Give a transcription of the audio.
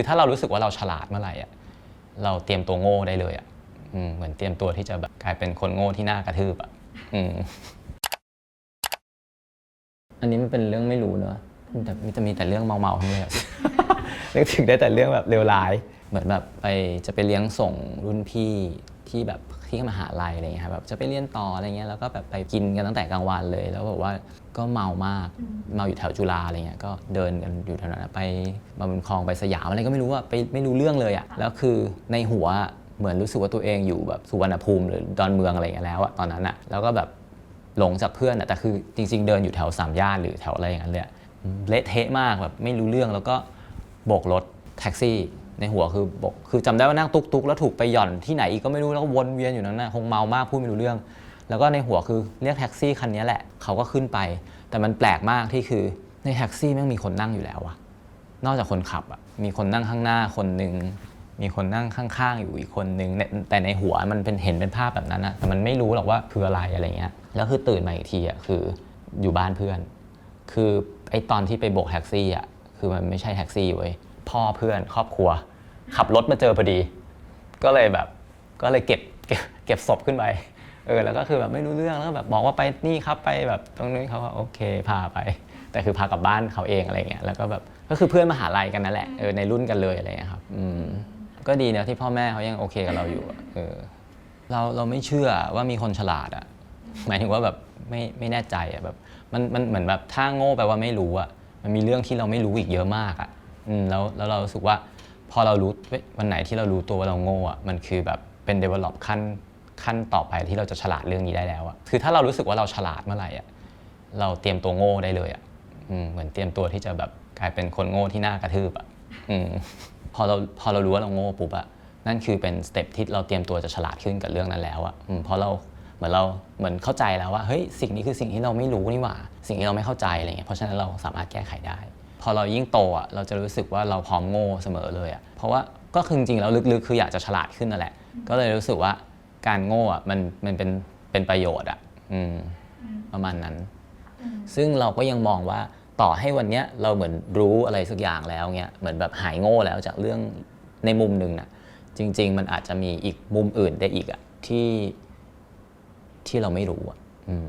คือถ้าเรารู้สึกว่าเราฉลาดเมื่อไหร่อะเราเตรียมตัวโง่ได้เลยอะอืมเหมือนเตรียมตัวที่จะแบบกลายเป็นคนโง่ที่น่ากระทืบอะอืมอันนี้มันเป็นเรื่องไม่รู้เนอะแต่มีแต่มีแต่เรื่องเมาๆทั้งเลยอะ นึกถึงได้แต่เรื่องแบบเลวร้าย เหมือนแบบไปจะไปเลี้ยงส่งรุ่นพี่ที่แบบที่มหาลัยอะไรเงี้ยครับแบบจะไปเรียนต่ออะไรเงี้ยแล้วก็แบบไปกินกันตั้งแต่กลางวันเลย แล้วแบบว่าก็เมามากเมาอยู่แถวจุฬาอะไรเงี้ยก็เดินกันอยู่แถวนั้นอะไปมาบุญคลองไปสยามอะไรก็ไม่รู้อะไปไม่รู้เรื่องเลยอะแล้วคือในหัวอะเหมือนรู้สึกว่าตัวเองอยู่แบบสุวรรณภูมิหรือดอนเมืองอะไรเงี้ยแล้วอะตอนนั้นอะแล้วก็แบบหลงจากเพื่อนอะแต่คือจริง ๆ เดินอยู่แถวสามย่านหรือแถวอะไรอย่างนั้นเลยอะเละเทะมากแบบไม่รู้เรื่องแล้วก็โบกรถแท็กซี่ ในหัวคือโบกคือจำได้ว่านั่งตุกๆ แล้วถูกไปหย่อนที่ไหนอีกก็ไม่รู้แล้วก็วนเวียนอยู่นั้นนะคงเมามากพูดไม่รู้เรื่อง แล้วก็ในหัวคือเรียกแท็กซี่คันนี้แหละเขาก็ขึ้นไป แต่มันแปลกมากที่คือในแท็กซี่แม่งมีคนนั่งอยู่แล้วอะนอกจากคนขับอะมีคนนั่งข้างหน้าคนหนึ่งมีคนนั่งข้างๆ อยู่อีกคนนึงเนี่ยแต่ในหัวมันเป็นเห็นเป็นภาพแบบนั้นนะแต่มันไม่รู้หรอกว่าคืออะไรอะไรเงี้ยแล้วคือตื่นมาอีกทีอะคืออยู่บ้านเพื่อน คือไอตอนที่ไปโบกแท็กซี่อะคือมันไม่ใช่แท็กซี่เว้ย พ่อเพื่อนครอบครัว ขับรถมาเจอพอดี ก็เลยแบบก็เลยเก็บเก็บศพขึ้นไปเออแล้วก็คือแบบไม่รู้เรื่องแล้วแบบบอกว่าไปนี่ครับไปแบบตรงนี้เขาก็โอเคพาไป แต่คือพากลับบ้านเขาเองอะไรเงี้ยแล้วก็แบบก็คือเพื่อนมหาลัยกันนั่นแหละเออในรุ่นกันเลยอะไรเงี้ยครับอืมก็ดีนะที่พ่อแม่เขายังโอเคกับเราอยู่เออเราเราไม่เชื่อว่ามีคนฉลาดอะหมายถึงว่าแบบไม่ไม่แน่ใจอะแบบมันมันเหมือนแบบถ้าโง่แปลว่าไม่รู้อะมันมีเรื่องที่เราไม่รู้อีกเยอะมากอะ อืมแล้วแล้วเรารู้สึกว่าพอเรารู้เว้ยวันไหนที่เรารู้ตัวว่าเราโง่อะมันคือแบบเป็น develop ขั้นขั้นต่อไปที่เราจะฉลาดเรื่องนี้ได้แล้วอะคือถ้าเรารู้สึกว่าเราฉลาดเมื่อไหร่อะเราเตรียมตัวโง่ได้เลยอะอืมเหมือนเตรียมตัวที่จะแบบกลายเป็นคนโง่ที่น่ากระทืบอะอืมพอเราพอเรารู้ว่าเราโง่ปุ๊บอะนั่นคือเป็นสเต็ปที่เราเตรียมตัวจะฉลาดขึ้นกับเรื่องนั้นแล้วอะอืมเพราะเราเหมือนเราเหมือนเข้าใจแล้วว่าเฮ้ยสิ่งนี้คือสิ่งที่เราไม่รู้นี่หว่า สิ่งที่เราไม่เข้าใจอะไรเงี้ยเพราะฉะนั้นเราสามารถแก้ไขได้ อเรายิ่งโตอะเราจะรู้สึกว่าเราพร้อมโง่เสมอเลยอะเพราะว่าก็คือจริงๆแล้วลึกๆ คืออยากจะฉลาดขึ้นนั่นแหละ ก็เลยรู้สึกว่าการโง่อะมันมันเป็นเป็นประโยชน์อะอืมประมาณนั้น ซึ่งเราก็ยังมองว่าต่อให้วันเนี้ยเราเหมือนรู้อะไรสักอย่างแล้วเงี้ยเหมือนแบบหายโง่แล้วจากเรื่องในมุมหนึ่งน่ะจริง ๆ มันอาจจะมีอีกมุมอื่นได้อีกอะที่ที่เราไม่รู้อะอืม